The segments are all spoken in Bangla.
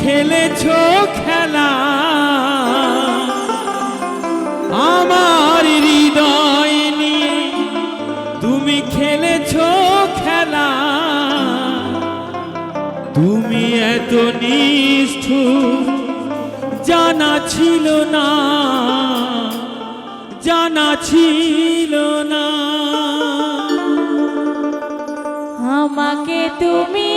খেলেছ খেলা? আমার হৃদয় নিয়ে তুমি খেলেছ খেলা। তুমি এত নিষ্ঠ জানা ছিল না, জানা ছিল না। আমাকে তুমি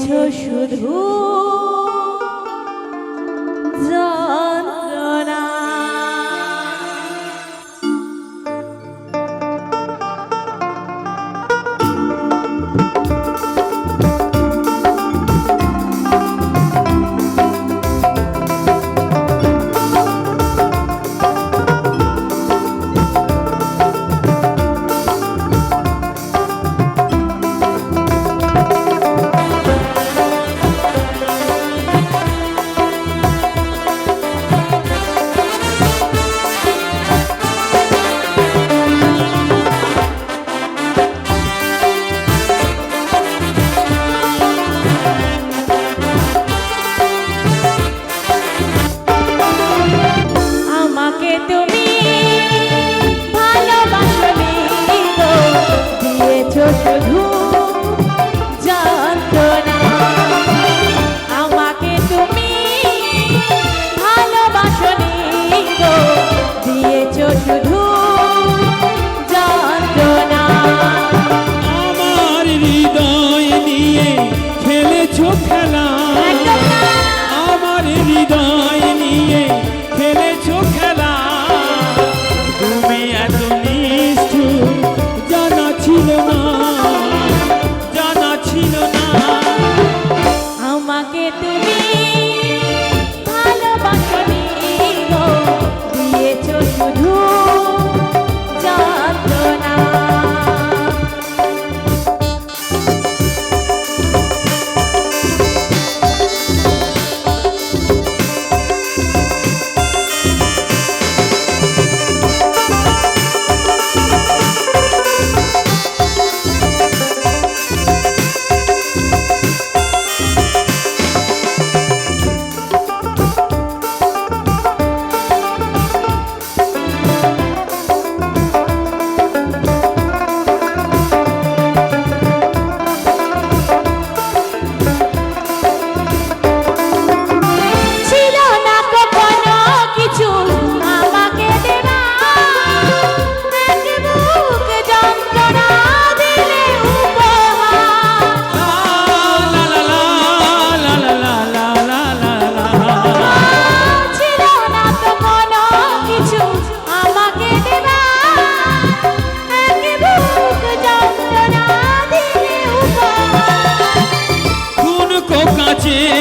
আছো শুধু খুশি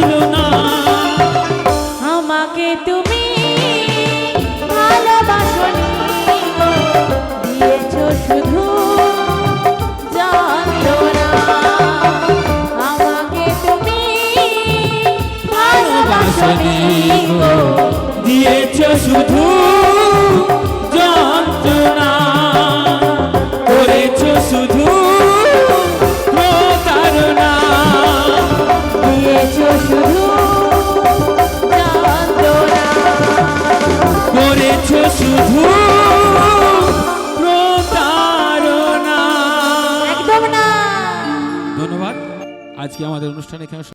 ছিল না। আমাকে তুমি ভালোবাসনি দিয়েছ শুধু দিয়েছ শুধু আজকে আমাদের অনুষ্ঠানে এখানে